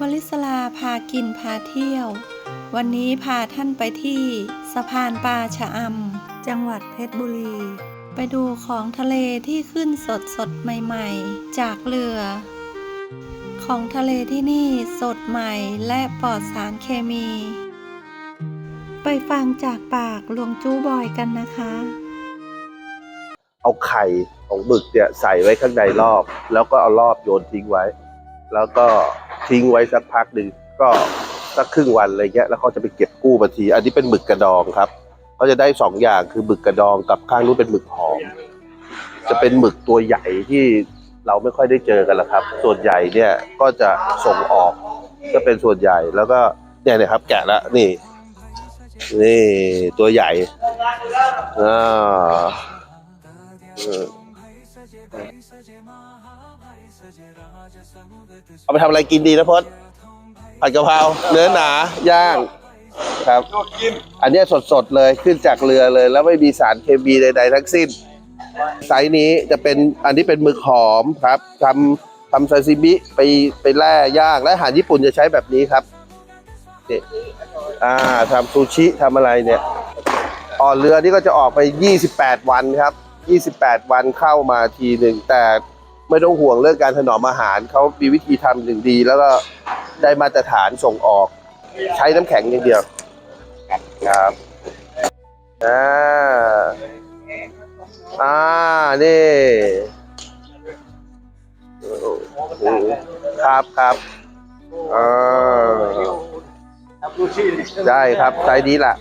วลิศลาพากินพาเที่ยว วันนี้พาท่านไปที่สะพานปลาชะอำจังหวัดเพชรบุรี ไปดูของทะเลที่ขึ้นสดสดๆใหม่ๆ จากเรือ ของทะเลที่นี่สดใหม่และปลอดสารเคมี ไปฟังจากปากหลวงจู้บอยกันนะคะ เอาไข่ของหมึกเนี่ยใส่ไว้ข้างในรอบ แล้วก็เอารอบโยนทิ้งไว้ แล้วก็ ทิ้งไว้สักพักหนึ่งก็สักครึ่งวันอะไรเงี้ยแล้วเขาจะไปเก็บกู้มาทีอันนี้เป็นหมึกกระดองครับเขาจะได้สองอย่างคือหมึกกระดองกับข้างนู้นเป็นหมึกหอม จะเป็นหมึกตัวใหญ่ที่เราไม่ค่อยได้เจอกันละครับ ส่วนใหญ่เนี่ยก็จะส่งออก ก็เป็นส่วนใหญ่แล้วก็เนี่ยนะครับ แกะละนี่ นี่ตัวใหญ่อ่า เอาไปทำอะไรกินดีนะพศผัดกะเพราเนื้อหนาย่างครับอันเนี้ยสดๆเลยขึ้นจากเรือเลย แล้วไม่มีสารเคมีใดๆทั้งสิ้น ไซส์นี้จะเป็นอันนี้เป็นหมึกหอมครับทำทำซาซิมิไปไปแล่ย่างและอาหารญี่ปุ่นจะใช้แบบนี้ครับนี่อ่าทำซูชิทำอะไรเนี่ยออกเรือนี่ก็จะออกไป 28 วันครับ 28 วันเข้ามาทีหนึ่งแต่ ไม่ต้องห่วงเรื่องการถนอมอาหารเขามีวิธีทำอย่างดี แล้วก็ได้มาตรฐานส่งออก ใช้น้ำแข็งอย่างเดียวครับอ่าอ่านี่ครับครับอ่าได้ครับไซส์นี้แหละ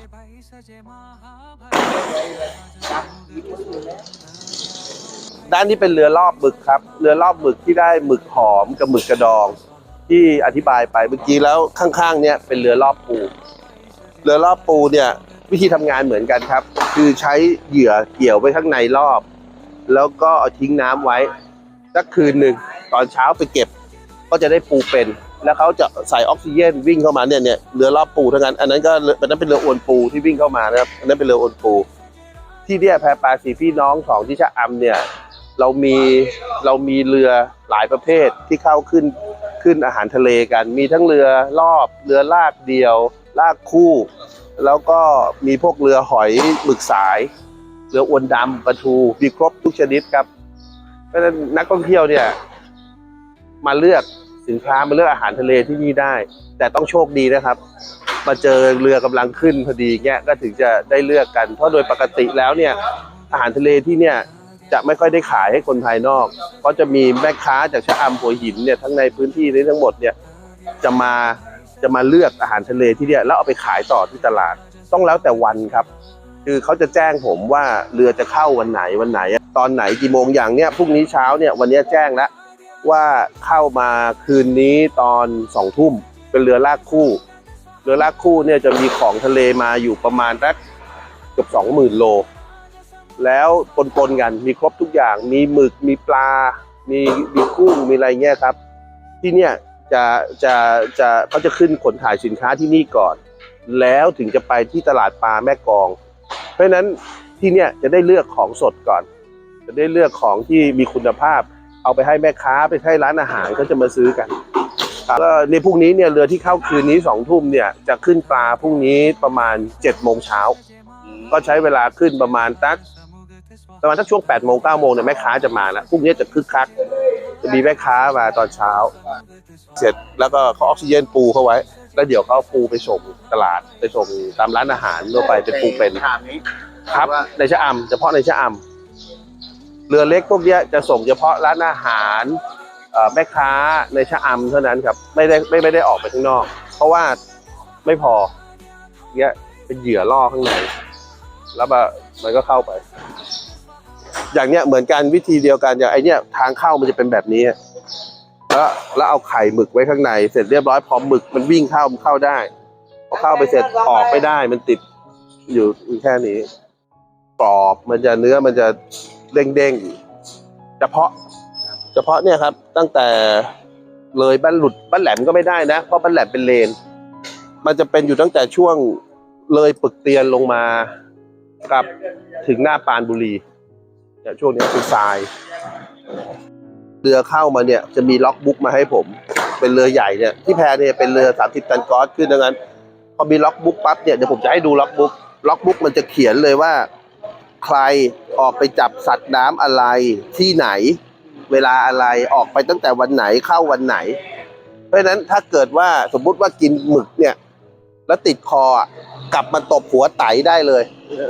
ด้านนี้เป็นเรือรอบหมึกครับ เรือรอบหมึกที่ได้หมึกหอมกับหมึกกระดอง ที่อธิบายไปเมื่อกี้แล้วข้างๆ เนี่ยเป็นเรือรอบปู เรือรอบปูเนี่ยวิธีทำงานเหมือนกันครับ คือใช้เหยื่อเกี่ยวไว้ข้างในรอบ แล้วก็เอาทิ้งน้ำไว้สักคืนหนึ่งตอนเช้าไปเก็บ ก็จะได้ปูเป็น แล้วเขาจะใส่ออกซิเจนวิ่งเข้ามาเนี่ยเนี่ยเรือรอบปูทั้งนั้น อันนั้นก็เรืออันนั้นเป็นเรืออวนปูที่วิ่งเข้ามานะครับอันนั้นเป็นเรืออวนปู ที่เนี่ยแพปลาสีพี่น้องของที่ชะอำเนี่ย เรามีเรามีเรือหลายประเภทที่เข้าขึ้นขึ้นอาหารทะเลกัน มีทั้งเรือรอบเรือลากเดียว ลากคู่ แล้วก็มีพวกเรือหอยหมึกสาย เรืออวนดำปลาทูมีครบทุกชนิดครับ เพราะฉะนั้นนักท่องเที่ยวเนี่ยมาเลือกสินค้ามาเลือกอาหารทะเลที่นี่ได้ แต่ต้องโชคดีนะครับ มาเจอเรือกำลังขึ้นพอดีเงี้ยก็ถึงจะได้เลือกกัน เพราะโดยปกติแล้วเนี่ยอาหารทะเลที่เนี่ย จะไม่ค่อยได้ขายให้คนภายนอกเพราะจะมีแม่ค้าจากชะอำหัวหินเนี่ยทั้งในพื้นที่นี้ทั้งหมดเนี่ยจะมาจะมาเลือกอาหารทะเลที่เนี่ยแล้วเอาไปขายต่อที่ตลาด ต้องแล้วแต่วันครับ คือเขาจะแจ้งผมว่าเรือจะเข้าวันไหนวันไหน ตอนไหนกี่โมงอย่างเนี้ยพรุ่งนี้เช้าเนี่ยวันนี้แจ้งแล้วว่าเข้ามาคืนนี้ตอนสองทุ่มเป็นเรือลากคู่เรือลากคู่เนี่ยจะมีของทะเลมาอยู่ประมาณสักเกือบสองหมื่นโล แล้วปนๆกันมีครบทุกอย่าง มีหมึกมีปลา มีมีกุ้งมีอะไรเงี้ยครับ ที่เนี่ยจะจะจะเขาจะขึ้นขนถ่ายสินค้าที่นี่ก่อน แล้วถึงจะไปที่ตลาดปลาแม่กอง เพราะฉะนั้นที่เนี่ยจะได้เลือกของสดก่อน จะได้เลือกของที่มีคุณภาพ เอาไปให้แม่ค้าไปให้ร้านอาหารเขาจะมาซื้อกันครับก็ในพรุ่งนี้เนี่ยเรือที่เข้าคืนนี้สองทุ่มเนี่ยจะขึ้นปลาพรุ่งนี้ประมาณเจ็ดโมงเช้าก็ใช้เวลาขึ้นประมาณสัก ประมาณสักช่วง8ปดโมงเก้าโมงเนี่ยแม่ค้าจะมาแล้วพรุ่งนี้จะคึกคัก จะมีแม่ค้ามาตอนเช้า เสร็จแล้วก็เขาออกซิเจนปูเข้าไว้ แล้วเดี๋ยวเขาปูไปส่งตลาดไปส่งตามร้านอาหารทั่วไปเป็นปูเป็นถามนี้ครับในชะอำเฉพาะในชะอำเรือเล็กพวกเนี้ยจะส่งเฉพาะร้านอาหารแม่ค้าในชะอำเท่านั้นครับไม่ได้ไม่ไม่ได้ออกไปข้างนอก เพราะว่าไม่พอเนี้ยเป็นเหยื่อล่อข้างในแล้วแบบมันก็เข้าไป อย่างเนี้ยเหมือนกันวิธีเดียวกันอย่างไอเนี้ยทางเข้ามันจะเป็นแบบนี้ แล้วแล้วเอาไข่หมึกไว้ข้างใน เสร็จเรียบร้อยพอหมึกมันวิ่งเข้ามันเข้าได้พอเข้าไปเสร็จออกไม่ได้มันติดอยู่แค่นี้กรอบมันจะเนื้อมันจะเด้งเด้งๆเฉพาะ เฉพาะเนี่ยครับ ตั้งแต่เลยบ้านหลุดบ้านแหลมก็ไม่ได้นะ เพราะบ้านแหลมเป็นเลน มันจะเป็นอยู่ตั้งแต่ช่วงเลยปึกเตียนลงมากับถึงหน้าปานบุรี เนี่ยช่วงนี้คือทราย เรือเข้ามาเนี่ยจะมีล็อกบุ๊กมาให้ผม เป็นเรือใหญ่เนี่ยที่แพเนี่ยเป็นเรือ 30 ตันกอสขึ้นดังนั้น พอมีล็อกบุ๊กปั๊บเนี่ยเดี๋ยวผมจะให้ดูล็อกบุ๊กล็อกบุ๊กมันจะเขียนเลยว่า ใครออกไปจับสัตว์น้ำอะไรที่ไหน เวลาอะไรออกไปตั้งแต่วันไหนเข้าวันไหน เพราะฉะนั้นถ้าเกิดว่าสมมุติว่ากินหมึกเนี่ย แล้วติดคอ กลับมาตบหัวไตได้เลย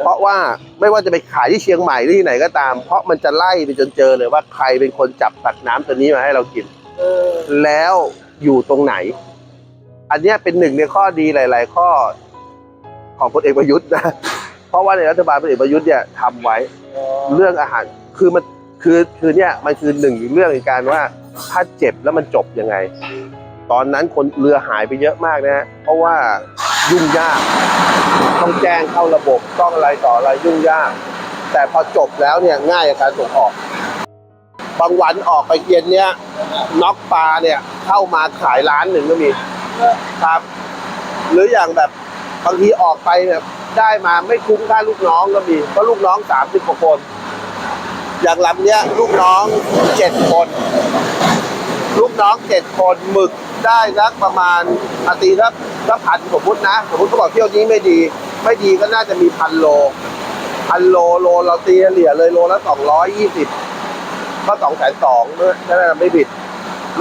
เพราะว่าไม่ว่าจะไปขายที่เชียงใหม่หรือที่ไหนก็ตาม เพราะมันจะไล่ไปจนเจอเลยว่าใครเป็นคนจับสัตว์น้ำตัวนี้มาให้เรากินออแล้วอยู่ตรงไหน อันนี้เป็นหนึ่งในข้อดีหลาย ๆ ข้อของพลเอกประยุทธ์นะเพราะว่าในรัฐบาลพลเอกประยุทธ์เนี่ยทำไว้เรื่องอาหารคือมันคือคือเนี่ยมันคือหนึ่งเรื่องในการว่าถ้าเจ็บแล้วมันจบยังไง ตอนนั้นคนเรือหายไปเยอะมากนะฮะเพราะว่า ยุ่งยาก ต้องแจ้งเข้าระบบต้องอะไรต่ออะไรยุ่งยาก แต่พอจบแล้วเนี่ยง่ายกับการส่งออก บางวันออกไปเย็นเนี่ยน็อกปลาเนี่ยเข้ามาขายร้านหนึ่งก็มีครับ หรืออย่างแบบบางทีออกไปแบบได้มาไม่คุ้มค่าลูกน้องก็มีเพราะลูกน้องสามสิบกว่าคน อย่างลำเนี้ยลูกน้องเจ็ดคน ลูกน้องเจ็ดคนหมึกได้สักประมาณอาตีสักสักพันสมมตินะสมมติเขาบอกเที่ยวนี้ไม่ดี ไม่ดีก็น่าจะมีพันโลพันโลโลเราตีเฉลี่ยเลยโลละสองร้อยยี่สิบก็สองแสนสองเนอะถ้าไม่ผิด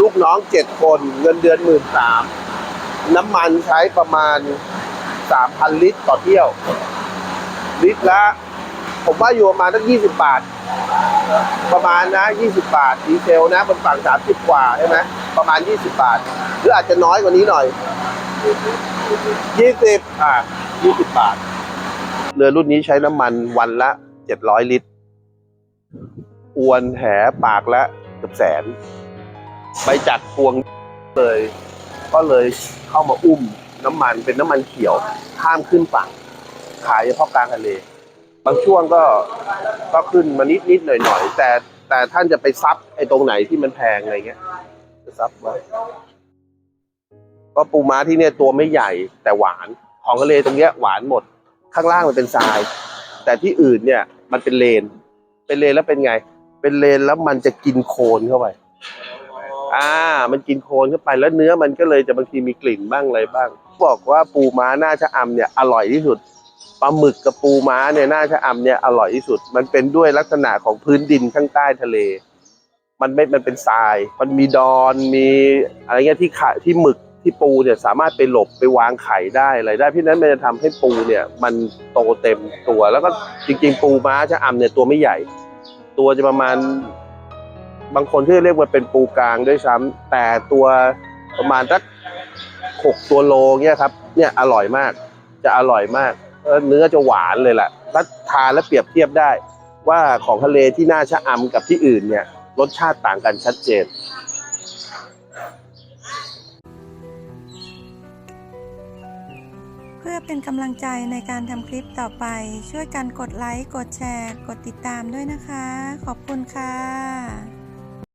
ลูกน้องเจ็ดคนเงินเดือนหมื่นสามน้ำมันใช้ประมาณสามพันลิตรต่อเที่ยว ลิตรละ ผมว่าอยู่ประมาณตั้งยี่สิบบาท ประมาณนะ20บาทดีเซลนะบนฝั่ง30กว่าใช่ไหมประมาณ20บาท หรืออาจจะน้อยกว่านี้หน่อย20อ่า20บาท เรือรุ่นนี้ใช้น้ำมันวันละ700ลิตร อวนแหปากละเกือบแสน ไปจัดพวงเลย ก็เลยเข้ามาอุ้มน้ำมันเป็นน้ำมันเขียว ข้ามขึ้นฝั่ง ขายเฉพาะกลางทะเล บางช่วงก็ก็ขึ้นมานิดนิดหน่อยหน่อยแต่แต่ท่านจะไปซับไอ้ตรงไหนที่มันแพงอะไรเงี้ยจะซับไว้ก็ปูม้าที่เนี่ยตัวไม่ใหญ่แต่หวาน ของทะเลตรงเนี้ยหวานหมด ข้างล่างมันเป็นทราย แต่ที่อื่นเนี่ย มันเป็นเลน เป็นเลนแล้วเป็นไง เป็นเลนแล้วมันจะกินโคลนเข้าไป อ่า มันกินโคลนเข้าไปแล้วเนื้อมันก็เลยจะบางทีมีกลิ่นบ้างอะไรบ้าง บอกว่าปูม้าหน้าชะอำเนี่ยอร่อยที่สุด ปลาหมึกกับปูม้าเนี่ยน่าจะอำเนี่ยอร่อยที่สุด มันเป็นด้วยลักษณะของพื้นดินข้างใต้ทะเล มันไม่ มันเป็นทราย มันมีดอนมีอะไรเงี้ยที่ขะที่หมึกที่ปูเนี่ยสามารถไปหลบไปวางไข่ได้อะไรได้เพราะฉะนั้นมันจะทำให้ปูเนี่ย มันโตเต็มตัว แล้วก็จริงๆ ปูม้าชะอำเนี่ยตัวไม่ใหญ่ ตัวจะประมาณ บางคนที่เรียกว่าเป็นปูกลางด้วยซ้ำแต่ตัวประมาณสักหกตัวโลเนี่ยครับ เนี่ยอร่อยมาก จะอร่อยมาก เนื้อจะหวานเลยแหละถ้าทานแล้วเปรียบเทียบได้ ว่าของทะเลที่น่าชะอำกับที่อื่นเนี่ย รสชาติต่างกันชัดเจนเพื่อเป็นกำลังใจในการทำคลิปต่อไป ช่วยกันกดไลค์ กดแชร์ กดติดตามด้วยนะคะ ขอบคุณค่ะ